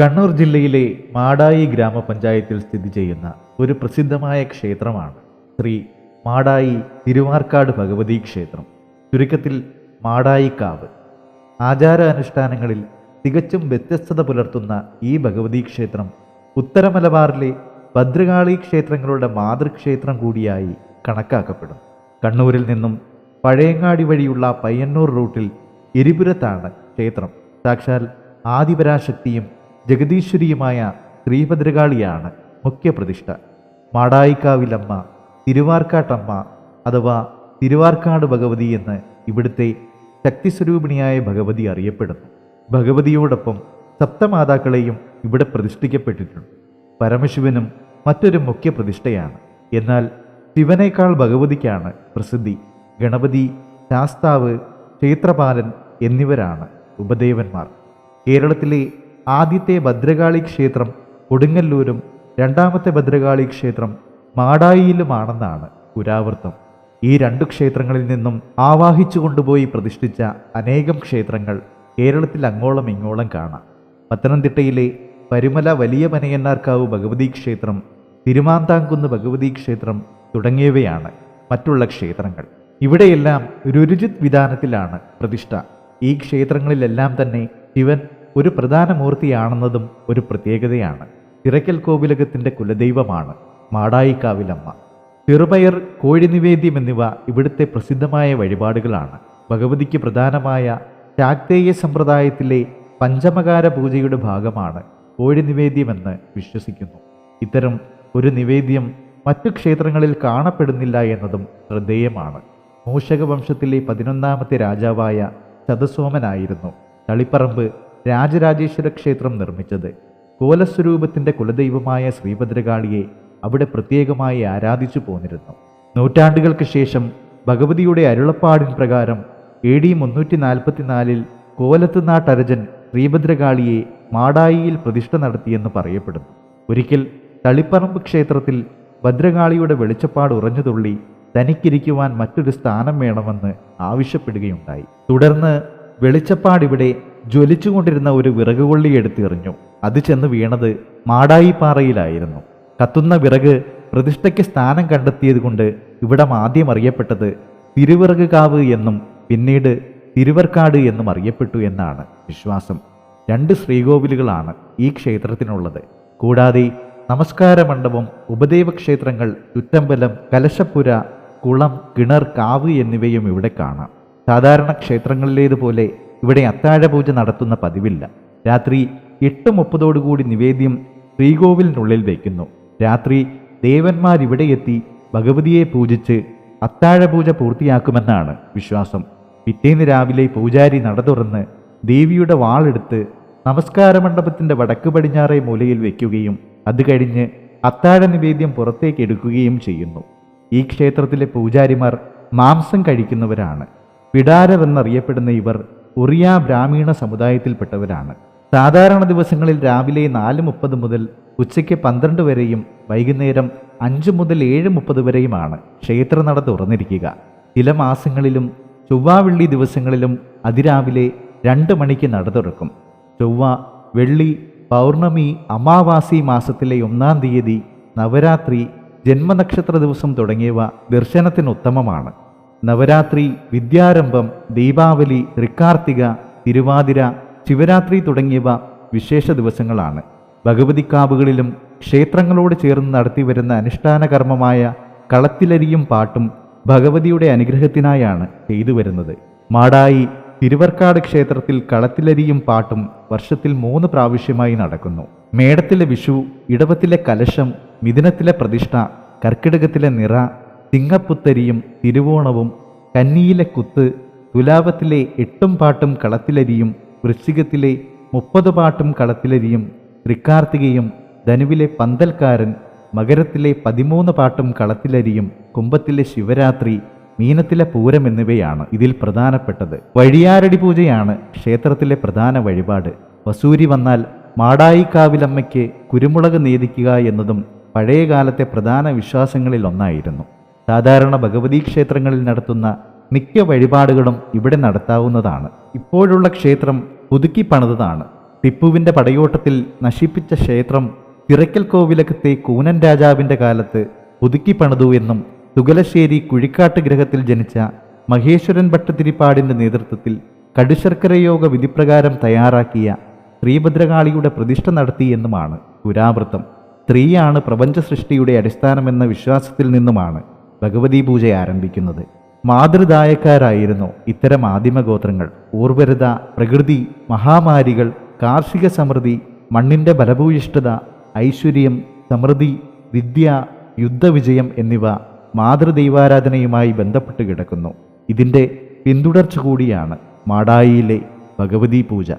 കണ്ണൂർ ജില്ലയിലെ മാടായി ഗ്രാമപഞ്ചായത്തിൽ സ്ഥിതി ചെയ്യുന്ന ഒരു പ്രസിദ്ധമായ ക്ഷേത്രമാണ് ശ്രീ മാടായി തിരുവാർക്കാട് ഭഗവതി ക്ഷേത്രം. ചുരുക്കത്തിൽ മാടായിക്കാവ് ആചാര അനുഷ്ഠാനങ്ങളിൽ തികച്ചും വ്യത്യസ്തത പുലർത്തുന്ന ഈ ഭഗവതി ക്ഷേത്രം ഉത്തരമലബാറിലെ ഭദ്രകാളി ക്ഷേത്രങ്ങളുടെ മാതൃക്ഷേത്രം കൂടിയായി കണക്കാക്കപ്പെടും കണ്ണൂരിൽ നിന്നും പഴയങ്ങാടി വഴിയുള്ള പയ്യന്നൂർ റൂട്ടിൽ എരിപുരത്താണ് ക്ഷേത്രം. സാക്ഷാൽ ആദിപരാശക്തിയും ജഗദീശ്വരിയുമായ ശ്രീഭദ്രകാളിയാണ് മുഖ്യപ്രതിഷ്ഠ. മാടായിക്കാവിലമ്മ തിരുവാർക്കാട്ടമ്മ അഥവാ തിരുവാർക്കാട് ഭഗവതി എന്ന് ഇവിടുത്തെ ശക്തിസ്വരൂപിണിയായ ഭഗവതി അറിയപ്പെടുന്നു. ഭഗവതിയോടൊപ്പം സപ്തമാതാക്കളെയും ഇവിടെ പ്രതിഷ്ഠിക്കപ്പെട്ടിട്ടുണ്ട്. പരമശിവനും മറ്റൊരു മുഖ്യ പ്രതിഷ്ഠയാണ് എന്നാൽ ശിവനേക്കാൾ ഭഗവതിക്കാണ് പ്രസിദ്ധി. ഗണപതി ശാസ്താവ് ക്ഷേത്രപാലൻ എന്നിവരാണ് ഉപദേവന്മാർ. കേരളത്തിലെ ആദ്യത്തെ ഭദ്രകാളി ക്ഷേത്രം കൊടുങ്ങല്ലൂരും രണ്ടാമത്തെ ഭദ്രകാളി ക്ഷേത്രം മാടായിയിലുമാണെന്നാണ് പുരാവൃത്തം. ഈ രണ്ടു ക്ഷേത്രങ്ങളിൽ നിന്നും ആവാഹിച്ചു കൊണ്ടുപോയി പ്രതിഷ്ഠിച്ച അനേകം ക്ഷേത്രങ്ങൾ കേരളത്തിൽ അങ്ങോളം ഇങ്ങോളം കാണാം. പത്തനംതിട്ടയിലെ പരുമല വലിയ മനയന്നാർക്കാവ് ഭഗവതി ക്ഷേത്രം തിരുമാന്താംകുന്ന് ഭഗവതി ക്ഷേത്രം തുടങ്ങിയവയാണ് മറ്റുള്ള ക്ഷേത്രങ്ങൾ. ഇവിടെയെല്ലാം രുരുജിത് വിധാനത്തിലാണ് പ്രതിഷ്ഠ. ഈ ക്ഷേത്രങ്ങളിലെല്ലാം തന്നെ ശിവൻ ഒരു പ്രധാന മൂർത്തിയാണെന്നതും ഒരു പ്രത്യേകതയാണ്. തിരക്കൽ കോവിലകത്തിന്റെ കുലദൈവമാണ് മാടായിക്കാവിലമ്മ. ചെറുപയർ കോഴിനിവേദ്യം എന്നിവ ഇവിടുത്തെ പ്രസിദ്ധമായ വഴിപാടുകളാണ്. ഭഗവതിക്ക് പ്രധാനമായ ശാക്തേയ സമ്പ്രദായത്തിലെ പഞ്ചമകാര പൂജയുടെ ഭാഗമാണ് കോഴി നിവേദ്യമെന്ന് വിശ്വസിക്കുന്നു. ഇത്തരം ഒരു നിവേദ്യം മറ്റു ക്ഷേത്രങ്ങളിൽ കാണപ്പെടുന്നില്ല എന്നതും ശ്രദ്ധേയമാണ്. മൂഷക വംശത്തിലെ പതിനൊന്നാമത്തെ രാജാവായ ചതസോമനായിരുന്നു. തളിപ്പറമ്പ് രാജരാജേശ്വര ക്ഷേത്രം നിർമ്മിച്ചത് കോലസ്വരൂപത്തിന്റെ കുലദൈവമായ ശ്രീഭദ്രകാളിയെ അവിടെ പ്രത്യേകമായി ആരാധിച്ചു പോന്നിരുന്നു. നൂറ്റാണ്ടുകൾക്ക് ശേഷം ഭഗവതിയുടെ അരുളപ്പാടിൻ പ്രകാരം എ ഡി മുന്നൂറ്റി നാൽപ്പത്തിനാലിൽ കോലത്ത് നാട്ടരജൻ ശ്രീഭദ്രകാളിയെ മാടായിയിൽ പ്രതിഷ്ഠ നടത്തിയെന്ന് പറയപ്പെടുന്നു. ഒരിക്കൽ തളിപ്പറമ്പ് ക്ഷേത്രത്തിൽ ഭദ്രകാളിയുടെ വെളിച്ചപ്പാട് ഉറഞ്ഞുതുള്ളി തനിക്കിരിക്കുവാൻ മറ്റൊരു സ്ഥാനം വേണമെന്ന് ആവശ്യപ്പെടുകയുണ്ടായി. തുടർന്ന് വെളിച്ചപ്പാടിവിടെ ജ്വലിച്ചുകൊണ്ടിരുന്ന ഒരു വിറകുകൊള്ളി എടുത്തെറിഞ്ഞു. അത് ചെന്ന് വീണത് മാടായിപ്പാറയിലായിരുന്നു. കത്തുന്ന വിറക് പ്രതിഷ്ഠയ്ക്ക് സ്ഥാനം കണ്ടെത്തിയത് കൊണ്ട് ഇവിടം ആദ്യം അറിയപ്പെട്ടത് തിരുവിറക് കാവ് എന്നും പിന്നീട് തിരുവർക്കാട് എന്നും അറിയപ്പെട്ടു എന്നാണ് വിശ്വാസം. രണ്ട് ശ്രീകോവിലുകളാണ് ഈ ക്ഷേത്രത്തിനുള്ളത്. കൂടാതെ നമസ്കാര മണ്ഡപം ഉപദേവക്ഷേത്രങ്ങൾ ചുറ്റമ്പലം കലശപ്പുര കുളം കിണർ കാവ് എന്നിവയും ഇവിടെ കാണാം. സാധാരണ ക്ഷേത്രങ്ങളിലേതുപോലെ ഇവിടെ അത്താഴപൂജ നടത്തുന്ന പതിവില്ല. രാത്രി എട്ട് മുപ്പതോടുകൂടി നിവേദ്യം ശ്രീകോവിലിനുള്ളിൽ വയ്ക്കുന്നു. രാത്രി ദേവന്മാരിവിടെ എത്തി ഭഗവതിയെ പൂജിച്ച് അത്താഴപൂജ പൂർത്തിയാക്കുമെന്നാണ് വിശ്വാസം. പിറ്റേന്ന് രാവിലെ പൂജാരി നട തുറന്ന് ദേവിയുടെ വാളെടുത്ത് നമസ്കാര മണ്ഡപത്തിന്റെ വടക്ക് പടിഞ്ഞാറേ മൂലയിൽ വയ്ക്കുകയും അത് കഴിഞ്ഞ് അത്താഴ നിവേദ്യം പുറത്തേക്ക് എടുക്കുകയും ചെയ്യുന്നു. ഈ ക്ഷേത്രത്തിലെ പൂജാരിമാർ മാംസം കഴിക്കുന്നവരാണ്. പിടാരർ എന്നറിയപ്പെടുന്ന ഇവർ ഒറിയ ബ്രാഹ്മീണ സമുദായത്തിൽപ്പെട്ടവരാണ്. സാധാരണ ദിവസങ്ങളിൽ രാവിലെ നാല് മുപ്പത് മുതൽ ഉച്ചയ്ക്ക് പന്ത്രണ്ട് വരെയും വൈകുന്നേരം അഞ്ച് മുതൽ ഏഴ് മുപ്പത് വരെയുമാണ് ക്ഷേത്രനട തുറന്നിരിക്കുക. ചില മാസങ്ങളിലും ചൊവ്വാവെള്ളി ദിവസങ്ങളിലും അതിരാവിലെ രണ്ട് മണിക്ക് നട തുറക്കും. ചൊവ്വ വെള്ളി പൗർണമി അമാവാസി മാസത്തിലെ ഒന്നാം തീയതി നവരാത്രി ജന്മനക്ഷത്ര ദിവസം തുടങ്ങിയവ ദർശനത്തിന് ഉത്തമമാണ്. നവരാത്രി വിദ്യാരംഭം ദീപാവലി തൃക്കാർത്തിക തിരുവാതിര ശിവരാത്രി തുടങ്ങിയവ വിശേഷ ദിവസങ്ങളാണ്. ഭഗവതിക്കാവുകളിലും ക്ഷേത്രങ്ങളോട് ചേർന്ന് നടത്തിവരുന്ന അനുഷ്ഠാന കർമ്മമായ കളത്തിലരിയും പാട്ടും ഭഗവതിയുടെ അനുഗ്രഹത്തിനായാണ് ചെയ്തു വരുന്നത്. മാടായി തിരുവർക്കാട് ക്ഷേത്രത്തിൽ കളത്തിലരിയും പാട്ടും വർഷത്തിൽ മൂന്ന് പ്രാവശ്യമായി നടക്കുന്നു. മേടത്തിലെ വിഷു ഇടവത്തിലെ കലശം മിഥുനത്തിലെ പ്രതിഷ്ഠ കർക്കിടകത്തിലെ നിറ തിങ്ങപ്പുത്തരിയും തിരുവോണവും കന്നിയിലെ കുത്ത് തുലാപത്തിലെ എട്ടും പാട്ടും കളത്തിലരിയും വൃശ്ചികത്തിലെ മുപ്പത് പാട്ടും കളത്തിലരിയും തൃക്കാർത്തികയും ധനുവിലെ പന്തൽക്കാരൻ മകരത്തിലെ പതിമൂന്ന് പാട്ടും കളത്തിലരിയും കുംഭത്തിലെ ശിവരാത്രി മീനത്തിലെ പൂരം എന്നിവയാണ് ഇതിൽ പ്രധാനപ്പെട്ടത്. വഴിയാരടി പൂജയാണ് ക്ഷേത്രത്തിലെ പ്രധാന വഴിപാട്. വസൂരി വന്നാൽ മാടായിക്കാവിലമ്മയ്ക്ക് കുരുമുളക് നേദിക്കുക എന്നതും പഴയകാലത്തെ പ്രധാന വിശ്വാസങ്ങളിൽ ഒന്നായിരുന്നു സാധാരണ ഭഗവതി ക്ഷേത്രങ്ങളിൽ നടത്തുന്ന മിക്ക വഴിപാടുകളും ഇവിടെ നടത്താവുന്നതാണ്. ഇപ്പോഴുള്ള ക്ഷേത്രം പുതുക്കി പണിതതാണ്. ടിപ്പുവിന്റെ പടയോട്ടത്തിൽ നശിപ്പിച്ച ക്ഷേത്രം തിരക്കൽ കോവിലകത്തെ കൂനൻ രാജാവിന്റെ കാലത്ത് പുതുക്കി പണിതു എന്നും തുകലശ്ശേരി കുഴിക്കാട്ട് ഗ്രഹത്തിൽ ജനിച്ച മഹേശ്വരൻ ഭട്ടതിരിപ്പാടിന്റെ നേതൃത്വത്തിൽ കടുശർക്കരയോഗ വിധിപ്രകാരം തയ്യാറാക്കിയ ശ്രീഭദ്രകാളിയുടെ പ്രതിഷ്ഠ നടത്തിയെന്നുമാണ് പുരാവൃത്തം. സ്ത്രീയാണ് പ്രപഞ്ച സൃഷ്ടിയുടെ അടിസ്ഥാനമെന്ന വിശ്വാസത്തിൽ നിന്നുമാണ് ഭഗവതി പൂജ ആരംഭിക്കുന്നത്. മാതൃദായക്കാരായിരുന്നു ഇത്തരം ആദിമഗോത്രങ്ങൾ. ഊർവരത പ്രകൃതി മഹാമാരികൾ കാർഷിക സമൃദ്ധി മണ്ണിന്റെ ബലഭൂയിഷ്ഠത ഐശ്വര്യം സമൃദ്ധി വിദ്യ യുദ്ധവിജയം എന്നിവ മാതൃദൈവാരാധനയുമായി ബന്ധപ്പെട്ട് കിടക്കുന്നു. ഇതിന്റെ പിന്തുടർച്ച കൂടിയാണ് മാടായിയിലെ ഭഗവതി പൂജ.